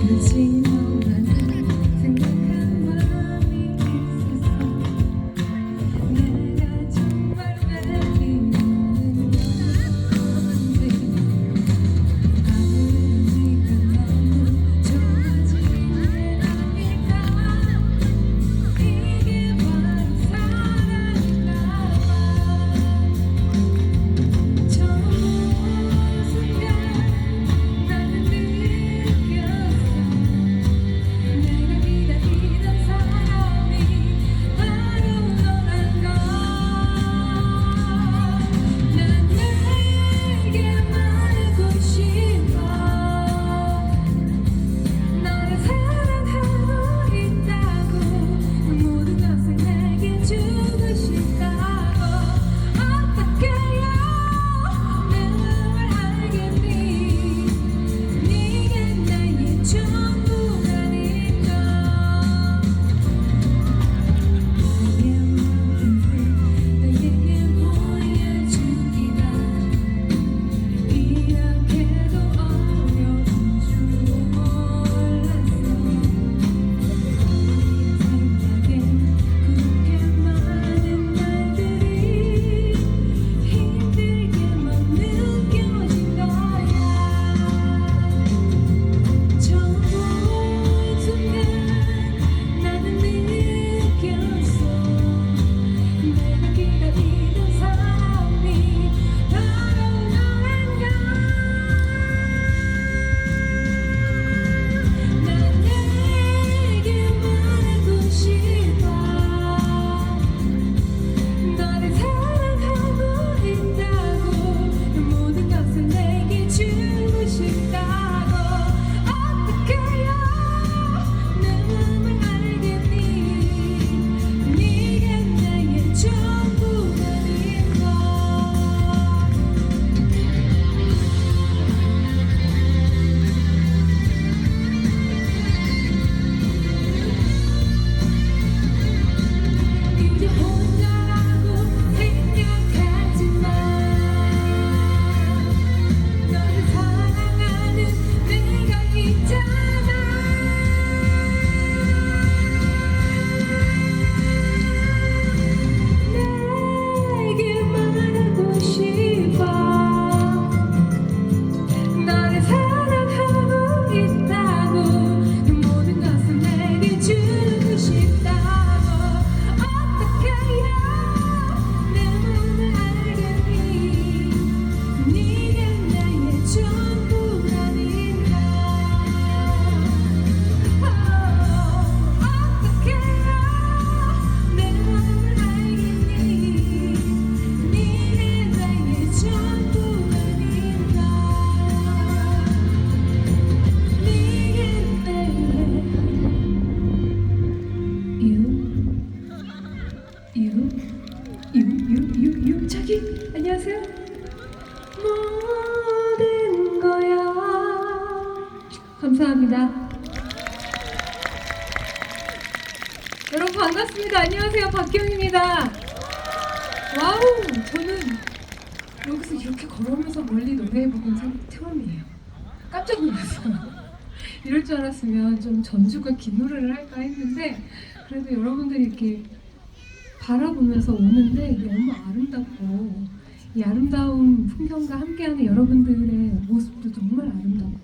그지 처음이에요 깜짝 놀랐어요 이럴 줄 알았으면 좀 전주가 긴 노래를 할까 했는데 그래도 여러분들이 이렇게 바라보면서 오는데 너무 아름답고 이 아름다운 풍경과 함께하는 여러분들의 모습도 정말 아름답고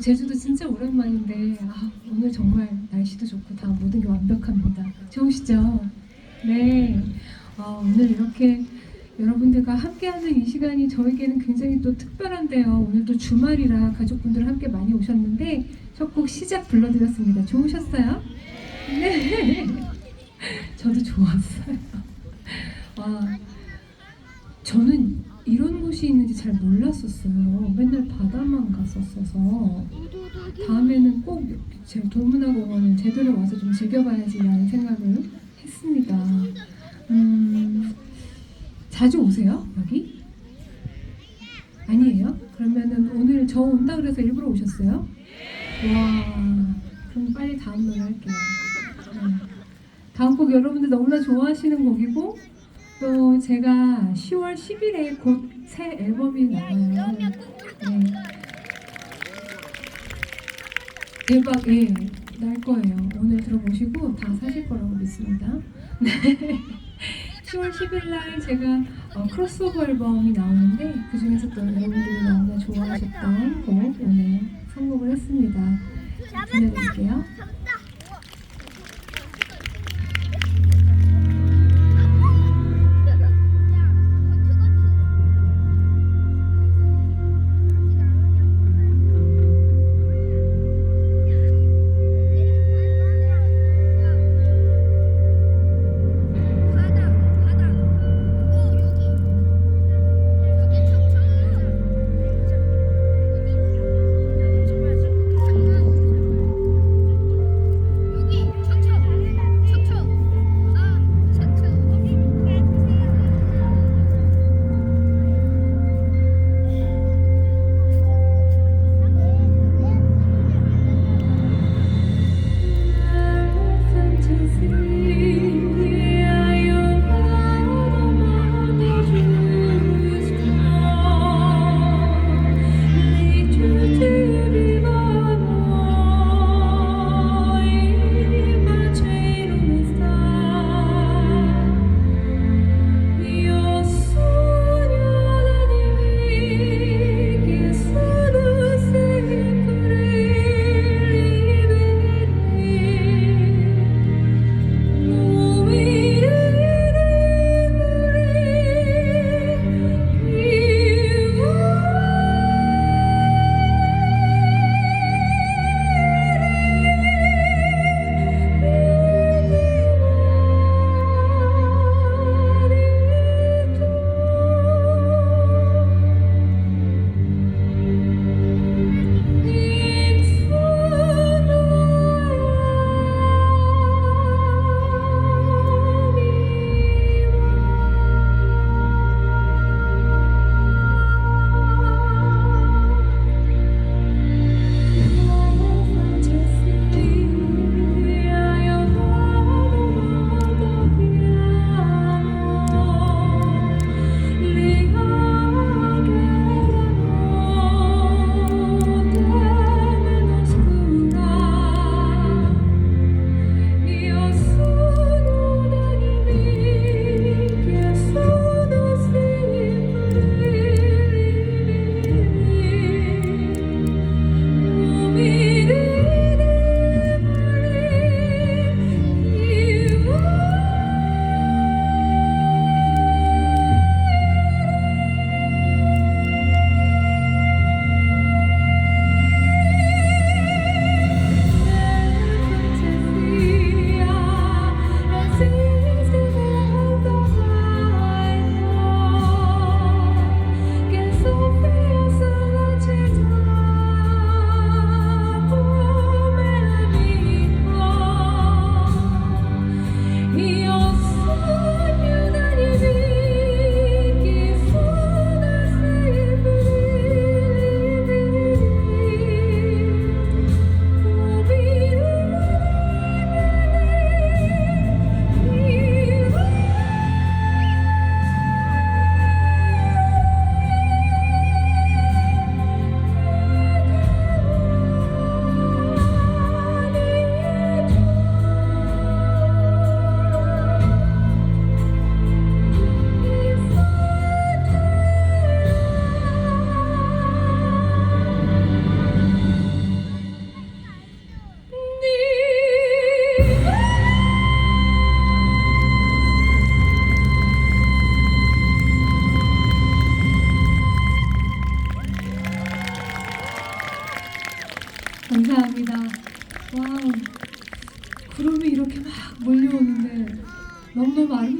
제주도 진짜 오랜만인데 아, 오늘 정말 날씨도 좋고 다 모든 게 완벽합니다. 좋으시죠? 네. 아, 오늘 이렇게 여러분들과 함께하는 이 시간이 저에게는 굉장히 또 특별한데요. 오늘도 주말이라 가족분들 함께 많이 오셨는데 첫 곡 시작 불러드렸습니다. 좋으셨어요? 네. 저도 좋았어요. 와, 저는 이런 곳이 있는지 잘 몰랐었어요. 맨날 바다만 갔었어서 다음에는 꼭제 동문화공원을 제대로 와서 좀 즐겨봐야지라는 생각을 했습니다. 음, 자주 오세요 여기? 아니에요? 그러면은 오늘 저 온다 그래서 일부러 오셨어요? 와, 그럼 빨리 다음 노래 할게요. 네. 다음 곡 여러분들 너무나 좋아하시는 곡이고 또 제가 10월 10일에 곧 새 앨범이 나와요. 네. 대박에 날 거예요. 오늘 들어보시고 다 사실 거라고 믿습니다. 네. 10월 10일 날 제가 어, 크로스오버 앨범이 나오는데 그 중에서 또 여러분들이 너무나 좋아하셨던 곡 오늘 선곡을 했습니다. 들려드릴게요.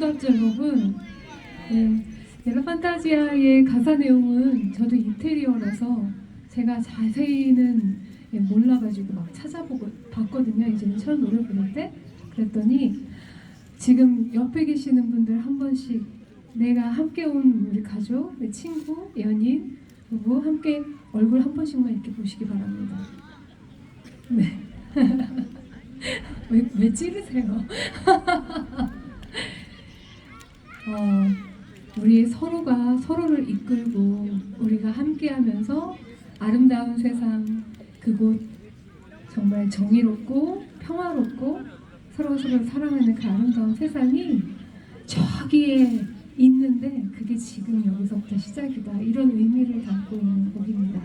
아름답죠, 여러분? 네. 예라 판타지아의 가사 내용은 저도 이태리어라서 제가 자세히는 예, 몰라가지고 막 찾아보고 봤거든요. 이제 처음 노래 부를 때. 그랬더니 지금 옆에 계시는 분들 한 번씩 내가 함께 온 우리 가족, 내 친구, 연인, 부부 함께 얼굴 한 번씩만 이렇게 보시기 바랍니다. 네. 왜, 왜 찌르세요? 어, 우리 서로가 서로를 이끌고 우리가 함께하면서 아름다운 세상 그곳 정말 정의롭고 평화롭고 서로 서로 사랑하는 그 아름다운 세상이 저기에 있는데 그게 지금 여기서부터 시작이다 이런 의미를 담고 있는 곡입니다.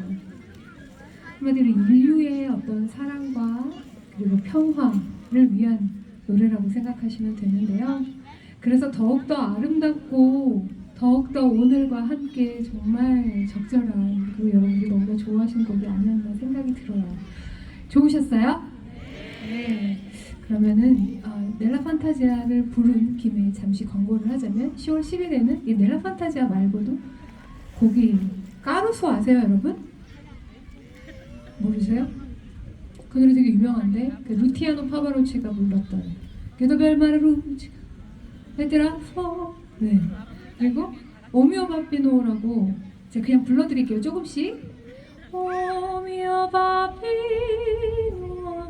한마디로 인류의 어떤 사랑과 그리고 평화를 위한 노래라고 생각하시면 되는데요. 그래서 더욱더 아름답고 더욱더 오늘과 함께 정말 적절한 그리고 여러분들이 너무나 좋아하시는 곡이 아니었나 생각이 들어요. 좋으셨어요? 네. 그러면은 어, 넬라 판타지아를 부른 김에 잠시 광고를 하자면 10월 10일에는 이 넬라 판타지아 말고도 곡이 까루소 아세요 여러분? 모르세요? 그 노래 되게 유명한데 그 루티아노 파바로치가 불렀던 게도벨 마르루치가 얘들아 포 네. 그리고 오미오 바피노라고 제가 그냥 불러드릴게요. 조금씩. 오미오 바피노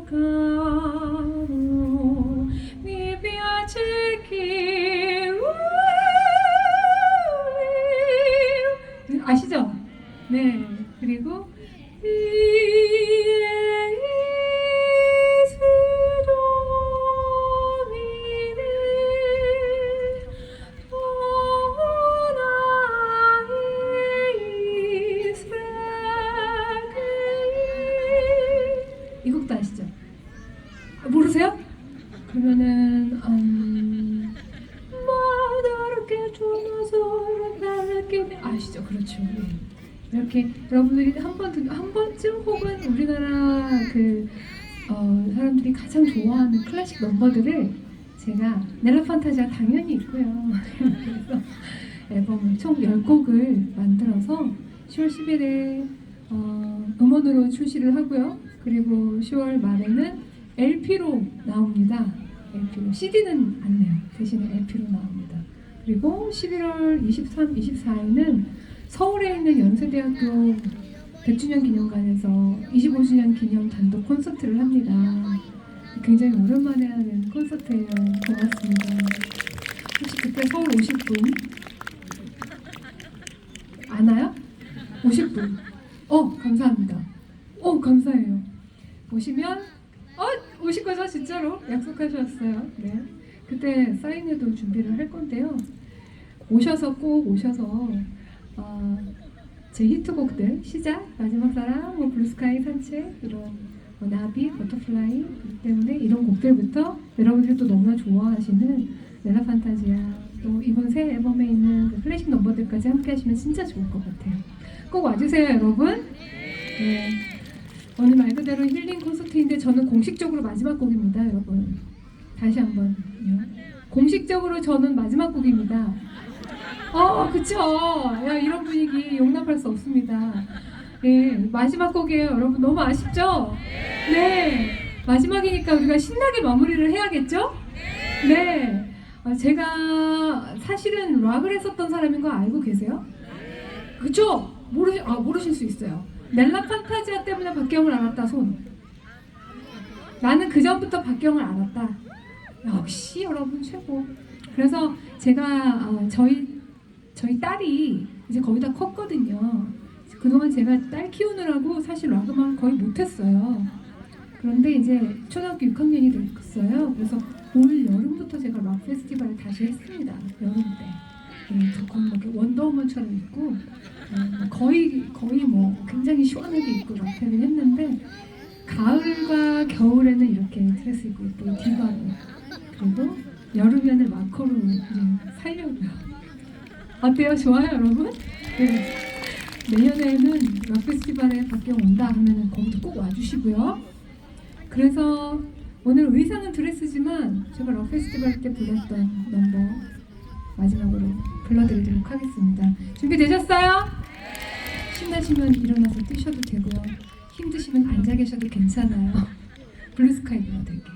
가로 mi piace che 아시죠? 네. 그리고 여러분들이 한번 한 번쯤 혹은 우리나라 그 어, 사람들이 가장 좋아하는 클래식 넘버들을 제가 넬라 판타지아 당연히 있고요. 그래서 앨범을 총 10곡을 만들어서 10월 10일에 어, 음원으로 출시를 하고요. 그리고 10월 말에는 LP로 나옵니다. LP로 CD는 안 내요. 대신에 LP로 나옵니다. 그리고 11월 23, 24일은 서울에 있는 연세대학교 100주년 기념관에서 25주년 기념 단독 콘서트를 합니다. 굉장히 오랜만에 하는 콘서트예요. 고맙습니다. 혹시 그때 서울 오실 분? 아나요? 오실 분? 어, 감사합니다. 어, 감사해요. 오시면 어, 오실 거죠? 진짜로? 약속하셨어요. 네. 그때 사인회도 준비를 할 건데요. 오셔서 꼭 오셔서 어, 제 히트곡들 시작, 마지막 사랑, 뭐 블루스카이 산책 이런 뭐 나비, 버터플라이 그렇기 때문에 이런 곡들부터 여러분들이 또 너무나 좋아하시는 넬라 판타지아 또 이번 새 앨범에 있는 그 클래식 넘버들까지 함께 하시면 진짜 좋을 것 같아요. 꼭 와주세요, 여러분. 네. 오늘 말 그대로 힐링 콘서트인데 저는 공식적으로 마지막 곡입니다, 여러분. 다시 한번요. 공식적으로 저는 마지막 곡입니다. 어, 그쵸. 야, 이런 분위기 용납할 수 없습니다. 예, 마지막 곡이에요. 여러분, 너무 아쉽죠? 네. 마지막이니까 우리가 신나게 마무리를 해야겠죠? 네. 아, 제가 사실은 락을 했었던 사람인 거 알고 계세요? 그쵸? 모르, 아, 모르실 수 있어요. 넬라 판타지아 때문에 박경을 알았다, 손. 나는 그 전부터 박경을 알았다. 역시 여러분 최고. 그래서 제가 어, 저희 저희 딸이 이제 거의 다 컸거든요. 그동안 제가 딸 키우느라고 사실 락음악 거의 못했어요. 그런데 이제 초등학교 6학년이 됐어요. 그래서 올 여름부터 제가 락 페스티벌을 다시 했습니다. 여름 때. 네, 조금 뭐 원더우먼처럼 입고 어, 거의 거의 뭐 굉장히 시원하게 입고 락페를 했는데 가을과 겨울에는 이렇게 드레스 입고 또 디바로 그리고 여름에는 마커로 살려고요. 어때요? 좋아요, 여러분? 네. 내년에는 락 페스티벌에 박경 온다 하면은 거기도 꼭 와주시고요. 그래서 오늘 의상은 드레스지만 제가 락 페스티벌 때 불렀던 넘버 마지막으로 불러드리도록 하겠습니다. 준비되셨어요? 신나시면 일어나서 뛰셔도 되고요. 힘드시면 앉아 계셔도 괜찮아요. 블루스카이 불러드릴게요.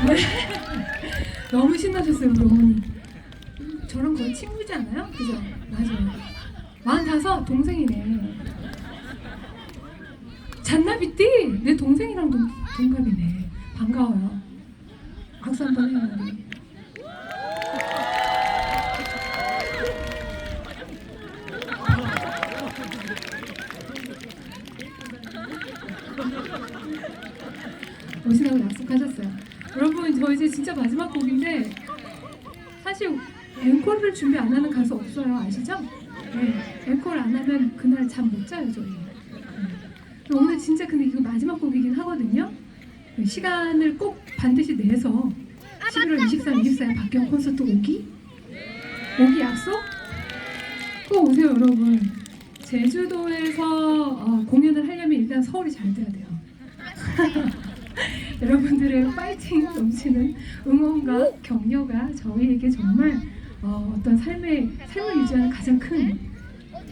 너무 신나셨어요, 우리 어머니. 저랑 거의 친구지 않아요? 그죠? 맞아요. 마흔다섯 동생이네. 잔나비띠 내 동생이랑 동, 동갑이네. 반가워요. 박수 한번 해요 우리. 오시라고 약속하셨어요. 진짜 마지막 곡인데 사실 앵콜을 준비 안 하는 가수 없어요 아시죠? 네, 앵콜 안 하면 그날 잠 못 자요 저희. 네. 오늘 진짜 근데 이거 마지막 곡이긴 하거든요. 네, 시간을 꼭 반드시 내서 11월 23, 24일 박경 콘서트 오기? 오기 약속? 꼭 오세요 여러분. 제주도에서 어, 공연을 하려면 일단 서울이 잘 돼야 돼요. 여러분들의 파이팅 넘치는 응원과 격려가 저희에게 정말 어, 어떤 삶의 삶을 유지하는 가장 큰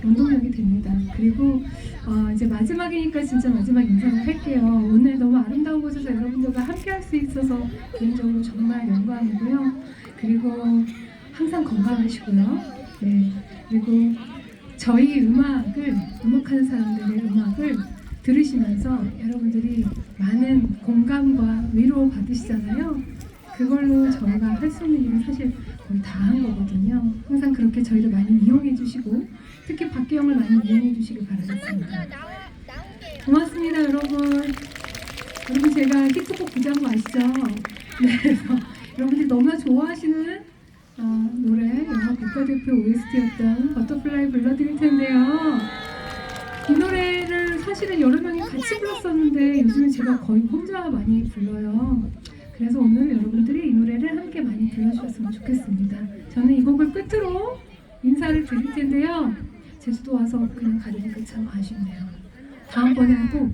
원동력이 됩니다. 그리고 어, 이제 마지막이니까 진짜 마지막 인사를 할게요. 오늘 너무 아름다운 곳에서 여러분들과 함께할 수 있어서 개인적으로 정말 영광이고요. 그리고 항상 건강하시고요. 네. 그리고 저희 음악을 음악하는 사람들의 음악을 들으시면서 여러분들이 많은 공감과 위로 받으시잖아요. 그걸로 저희가 할 수 있는 일은 사실 거의 다 한 거거든요. 항상 그렇게 저희를 많이 이용해 주시고 특히 박기영을 많이 이용해 주시길 바라겠습니다. 고맙습니다, 여러분. 여러분 제가 히트곡 부자한 거 아시죠? 네, 그래서 여러분들이 너무나 좋아하시는 어, 노래 영화 국가대표 OST였던 버터플라이 불러드릴 텐데요. 이 노래를 사실은 여러 명이 같이 불렀었는데 요즘은 제가 거의 혼자 많이 불러요. 그래서 오늘 여러분들이 이 노래를 함께 많이 불러주셨으면 좋겠습니다. 저는 이 곡을 끝으로 인사를 드릴 텐데요. 제주도 와서 그냥 가려니까 참 아쉽네요. 다음번에는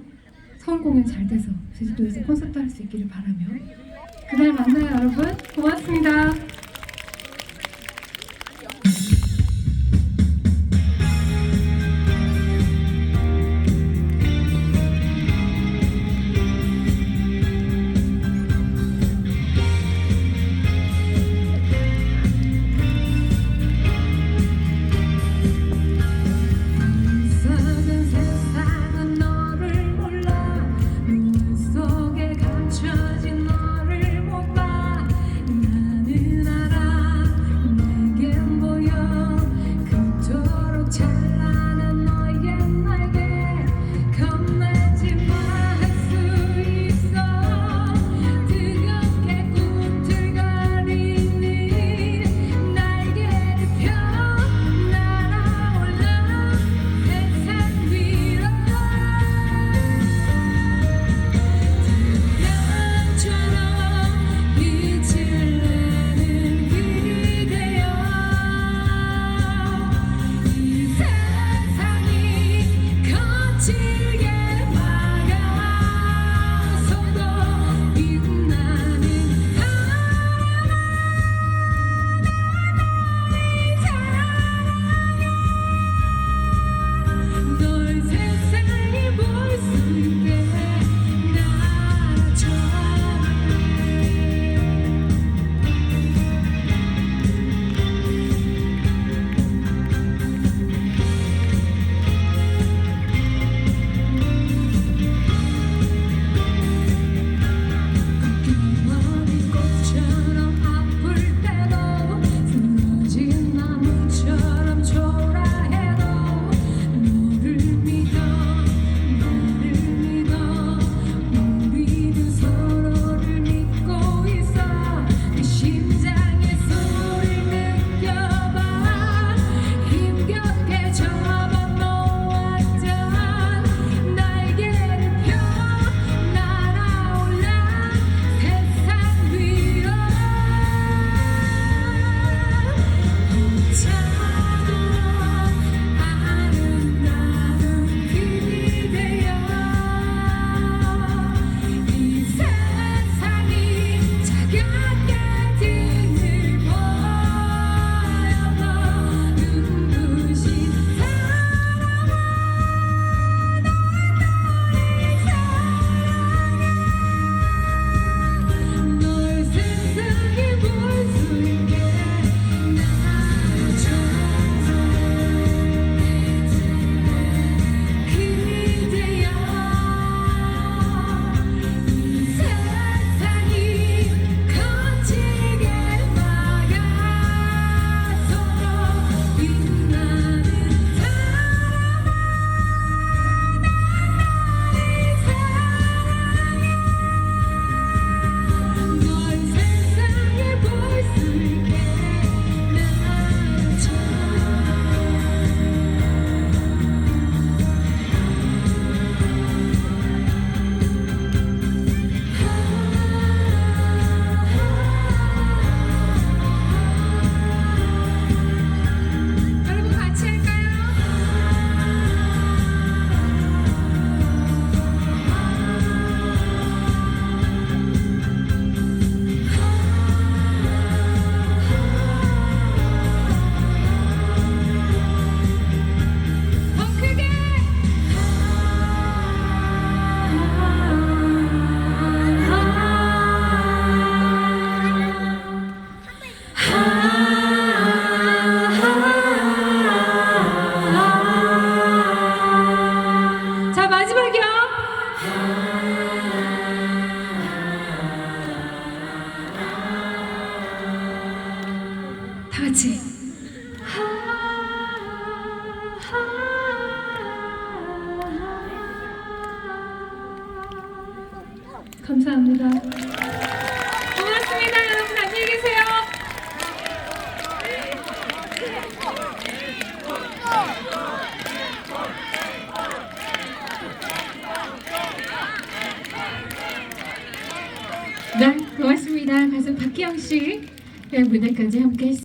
꼭 공연 잘 돼서 제주도에서 콘서트 할 수 있기를 바라며 그날 만나요 여러분 고맙습니다.